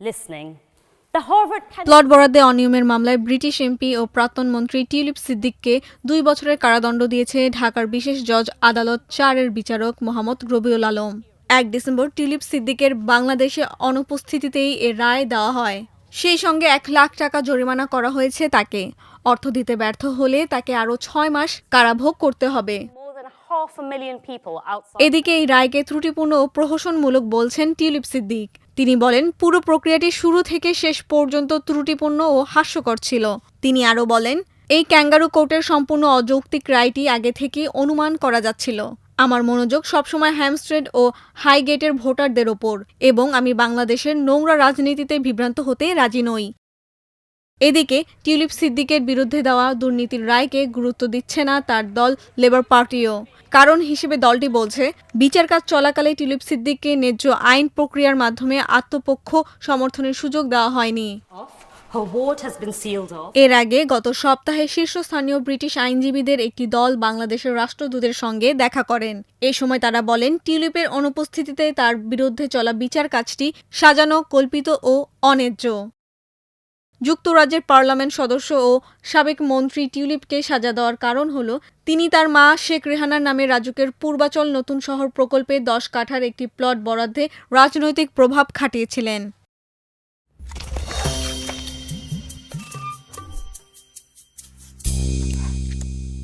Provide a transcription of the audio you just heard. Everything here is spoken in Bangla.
listening. প্লট বরাদ্দে অনিয়মের মামলায় ব্রিটিশ এমপি ও প্রাক্তন মন্ত্রী টিউলিপ সিদ্দিককে দুই বছরের কারাদণ্ড দিয়েছে ঢাকার বিশেষ জজ আদালত চারের বিচারক মোহাম্মদ রবিউল আলম। এক ডিসেম্বর টিউলিপ সিদ্দিকের বাংলাদেশে অনুপস্থিতিতেই এ রায় দেওয়া হয়। সেই সঙ্গে এক লাখ টাকা জরিমানা করা হয়েছে তাকে। অর্থ দিতে ব্যর্থ হলে তাকে আরও ছয় মাস কারাভোগ করতে হবে। এদিকে এই রায়কে ত্রুটিপূর্ণ ও প্রহসনমূলক বলছেন টিউলিপ সিদ্দিক। তিনি বলেন, পুরো প্রক্রিয়াটি শুরু থেকে শেষ পর্যন্ত ত্রুটিপূর্ণ ও হাস্যকর ছিল। তিনি আরও বলেন, এই ক্যাঙ্গারু কোর্টের সম্পূর্ণ অযৌক্তিক রায়টি আগে থেকে অনুমান করা যাচ্ছিল। আমার মনোযোগ সবসময় হ্যামস্ট্রেড ও হাইগেটের ভোটারদের ওপর, এবং আমি বাংলাদেশের নোংরা রাজনীতিতে বিভ্রান্ত হতে রাজি নই। এদিকে টিউলিপ সিদ্দিকের বিরুদ্ধে দেওয়া দুর্নীতির রায়কে গুরুত্ব দিচ্ছে না তার দল, লেবার পার্টিও। কারণ হিসেবে দলটি বলছে, বিচার কাজ চলাকালে টিউলিপ সিদ্দিককে ন্যায্য আইন প্রক্রিয়ার মাধ্যমে আত্মপক্ষ সমর্থনের সুযোগ দেওয়া হয়নি. এর আগে গত সপ্তাহে শীর্ষস্থানীয় ব্রিটিশ আইনজীবীদের একটি দল বাংলাদেশের রাষ্ট্রদূতের সঙ্গে দেখা করেন। এ সময় তারা বলেন, টিউলিপের অনুপস্থিতিতে তার বিরুদ্ধে চলা বিচার কাজটি সাজানো, কল্পিত ও অন্যায্য। যুক্তরাজ্যের পার্লামেন্ট সদস্য ও সাবেক মন্ত্রী টিউলিপকে সাজা দেওয়ার কারণ হল, তিনি তার মা শেখ রেহানার নামে রাজুকের পূর্বাচল নতুন শহর প্রকল্পে দশ কাঠার একটি প্লট বরাদ্দে রাজনৈতিক প্রভাব খাটিয়েছিলেন।